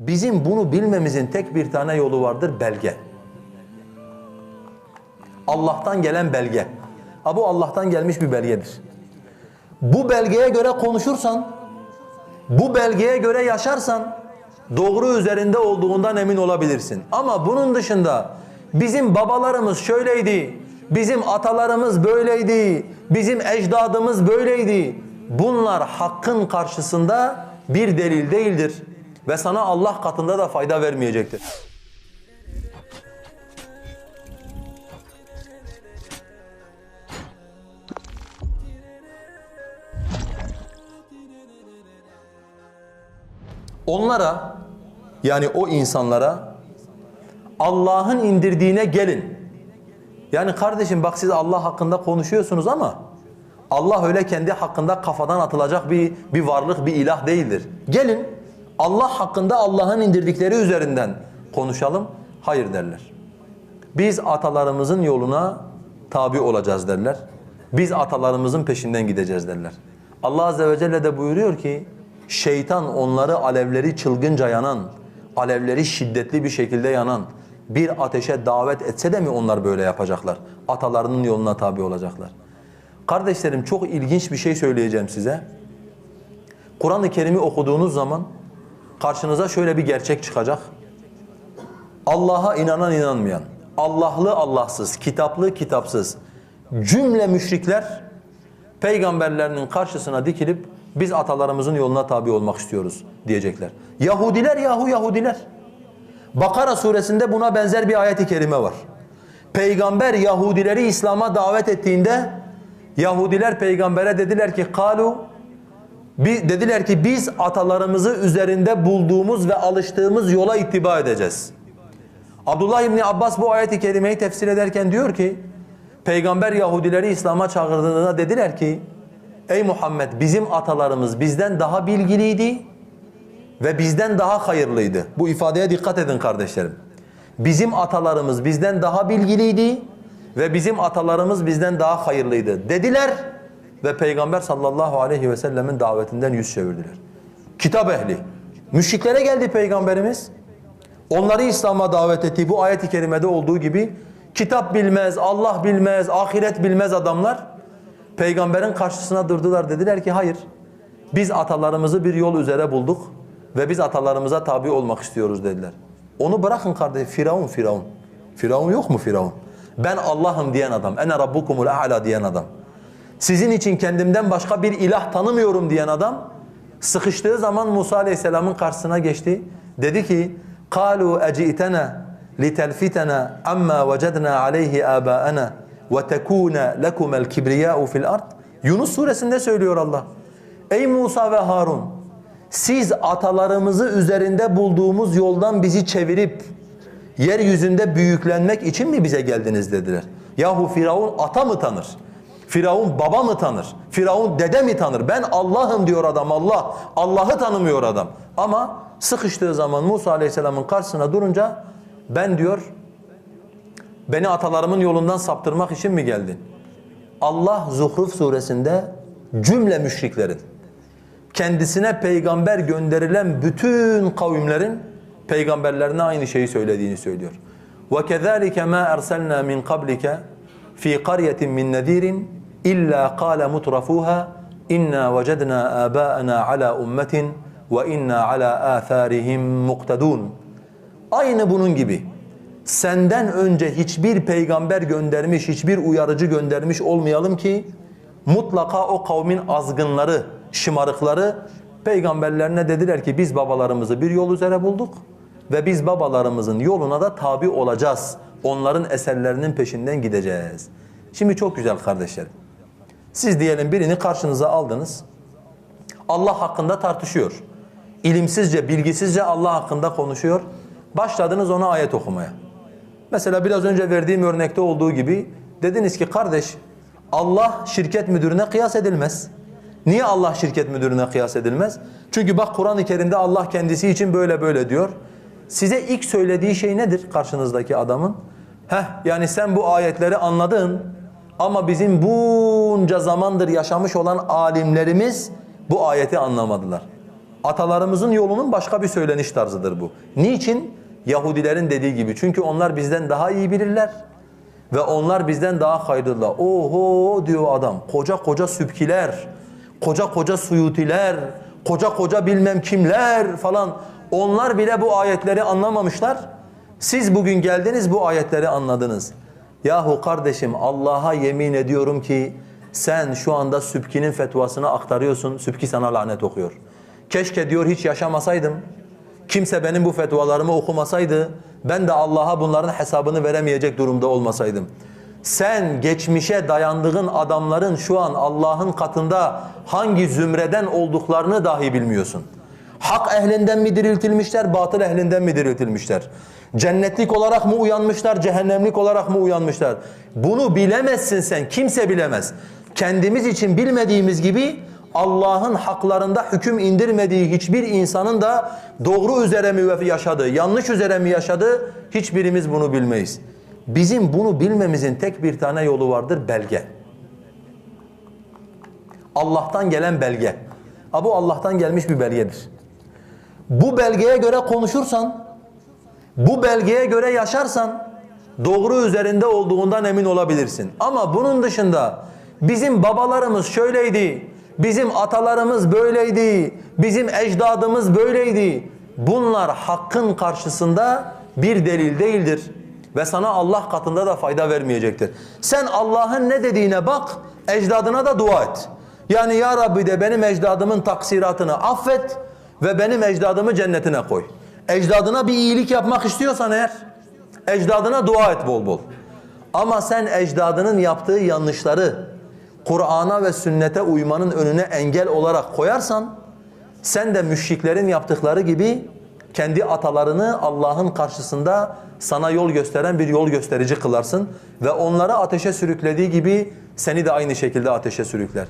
Bizim bunu bilmemizin tek bir tane yolu vardır belge. Allah'tan gelen belge. Ha bu Allah'tan gelmiş bir belgedir. Bu belgeye göre konuşursan, bu belgeye göre yaşarsan doğru üzerinde olduğundan emin olabilirsin. Ama bunun dışında bizim babalarımız şöyleydi, bizim atalarımız böyleydi, bizim ecdadımız böyleydi. Bunlar hakkın karşısında bir delil değildir ve sana Allah katında da fayda vermeyecektir. Onlara yani o insanlara Allah'ın indirdiğine gelin. Yani kardeşim bak siz Allah hakkında konuşuyorsunuz ama Allah öyle kendi hakkında kafadan atılacak bir, bir varlık, bir ilah değildir. Gelin Allah hakkında Allah'ın indirdikleri üzerinden konuşalım. Hayır derler. Biz atalarımızın yoluna tabi olacağız derler. Biz atalarımızın peşinden gideceğiz derler. Allah Azze ve Celle de buyuruyor ki şeytan onları alevleri çılgınca yanan, alevleri şiddetli bir şekilde yanan bir ateşe davet etse de mi onlar böyle yapacaklar? Atalarının yoluna tabi olacaklar. Kardeşlerim çok ilginç bir şey söyleyeceğim size. Kur'an-ı Kerim'i okuduğunuz zaman karşınıza şöyle bir gerçek çıkacak. Allah'a inanan inanmayan, Allah'lı Allahsız, kitaplı kitapsız cümle müşrikler peygamberlerinin karşısına dikilip biz atalarımızın yoluna tabi olmak istiyoruz diyecekler. Yahudiler yahu Yahudiler. Bakara suresinde buna benzer bir ayet-i kerime var. Peygamber Yahudileri İslam'a davet ettiğinde Yahudiler peygambere dediler ki kalu bi- dediler ki biz atalarımızı üzerinde bulduğumuz ve alıştığımız yola ittiba edeceğiz. Abdullah İbni Abbas bu ayet-i kerimeyi tefsir ederken diyor ki Peygamber Yahudileri İslam'a çağırdığında dediler ki Ey Muhammed bizim atalarımız bizden daha bilgiliydi ve bizden daha hayırlıydı. Bu ifadeye dikkat edin kardeşlerim. Bizim atalarımız bizden daha bilgiliydi ve bizim atalarımız bizden daha hayırlıydı dediler ve Peygamber sallallahu aleyhi ve sellemin davetinden yüz çevirdiler. Kitap ehli. Müşriklere geldi Peygamberimiz. Onları İslam'a davet ettiği bu ayet-i kerimede olduğu gibi kitap bilmez, Allah bilmez, ahiret bilmez adamlar peygamberin karşısına durdular dediler ki hayır biz atalarımızı bir yol üzere bulduk ve biz atalarımıza tabi olmak istiyoruz dediler. Onu bırakın kardeşim Firavun Firavun. Firavun yok mu Firavun? Ben Allah'ım diyen adam, ene rabbukumul a'la diyen adam. Sizin için kendimden başka bir ilah tanımıyorum diyen adam sıkıştığı zaman Musa Aleyhisselam'ın karşısına geçti. Dedi ki: "Kalu ecitena litelfitena amma vecedna aleyhi abaana ve tekuna lekumel kibriya'u fil ard." Yunus suresinde söylüyor Allah. Ey Musa ve Harun, siz atalarımızı üzerinde bulduğumuz yoldan bizi çevirip yeryüzünde büyüklenmek için mi bize geldiniz dediler. Yahu Firavun ata mı tanır? Firavun baba mı tanır? Firavun dede mi tanır? Ben Allah'ım diyor adam Allah. Allah'ı tanımıyor adam. Ama sıkıştığı zaman Musa Aleyhisselam'ın karşısına durunca ben diyor beni atalarımın yolundan saptırmak için mi geldin? Allah Zuhruf suresinde cümle müşriklerin kendisine peygamber gönderilen bütün kavimlerin peygamberlerine aynı şeyi söylediğini söylüyor. وَكَذَٰلِكَ مَا أَرْسَلْنَا مِنْ قَبْلِكَ فِي قَرْيَةٍ مِّن نَذ۪يرٍ İlla kâle mutrafuha inna vecedna âbâena ala ummetin ve inna ala âthârihim muktedûn. Aynı bunun gibi senden önce hiçbir peygamber göndermiş, hiçbir uyarıcı göndermiş olmayalım ki mutlaka o kavmin azgınları, şımarıkları peygamberlerine dediler ki biz babalarımızı bir yol üzere bulduk ve biz babalarımızın yoluna da tabi olacağız. Onların eserlerinin peşinden gideceğiz. Şimdi çok güzel kardeşlerim. Siz diyelim birini karşınıza aldınız. Allah hakkında tartışıyor. İlimsizce, bilgisizce Allah hakkında konuşuyor. Başladınız ona ayet okumaya. Mesela biraz önce verdiğim örnekte olduğu gibi dediniz ki kardeş Allah şirket müdürüne kıyas edilmez. Niye Allah şirket müdürüne kıyas edilmez? Çünkü bak Kur'an-ı Kerim'de Allah kendisi için böyle böyle diyor. Size ilk söylediği şey nedir karşınızdaki adamın? Heh yani sen bu ayetleri anladın ama bizim bunca zamandır yaşamış olan alimlerimiz bu ayeti anlamadılar. Atalarımızın yolunun başka bir söyleniş tarzıdır bu. Niçin? Yahudilerin dediği gibi. Çünkü onlar bizden daha iyi bilirler. Ve onlar bizden daha hayırlılar. Oho diyor adam. Koca koca sübkiler, koca koca suyutiler, koca koca bilmem kimler falan. Onlar bile bu ayetleri anlamamışlar. Siz bugün geldiniz bu ayetleri anladınız. Yahu kardeşim Allah'a yemin ediyorum ki sen şu anda Sübki'nin fetvasını aktarıyorsun. Sübki sana lanet okuyor. Keşke diyor hiç yaşamasaydım. Kimse benim bu fetvalarımı okumasaydı ben de Allah'a bunların hesabını veremeyecek durumda olmasaydım. Sen geçmişe dayandığın adamların şu an Allah'ın katında hangi zümreden olduklarını dahi bilmiyorsun. Hak ehlinden mi diriltilmişler, batıl ehlinden mi diriltilmişler? Cennetlik olarak mı uyanmışlar, cehennemlik olarak mı uyanmışlar? Bunu bilemezsin sen, kimse bilemez. Kendimiz için bilmediğimiz gibi Allah'ın haklarında hüküm indirmediği hiçbir insanın da doğru üzere mi yaşadığı, yanlış üzere mi yaşadığı hiçbirimiz bunu bilmeyiz. Bizim bunu bilmemizin tek bir tane yolu vardır, belge. Allah'tan gelen belge. Ha bu Allah'tan gelmiş bir belgedir. Bu belgeye göre konuşursan, bu belgeye göre yaşarsan doğru üzerinde olduğundan emin olabilirsin. Ama bunun dışında bizim babalarımız şöyleydi, bizim atalarımız böyleydi, bizim ecdadımız böyleydi. Bunlar hakkın karşısında bir delil değildir ve sana Allah katında da fayda vermeyecektir. Sen Allah'ın ne dediğine bak, ecdadına da dua et. Yani ya Rabbi de benim ecdadımın taksiratını affet ve benim ecdadımı cennetine koy. Ecdadına bir iyilik yapmak istiyorsan eğer, ecdadına dua et bol bol. Ama sen ecdadının yaptığı yanlışları Kur'an'a ve sünnete uymanın önüne engel olarak koyarsan, sen de müşriklerin yaptıkları gibi kendi atalarını Allah'ın karşısında sana yol gösteren bir yol gösterici kılarsın ve onları ateşe sürüklediği gibi seni de aynı şekilde ateşe sürükler.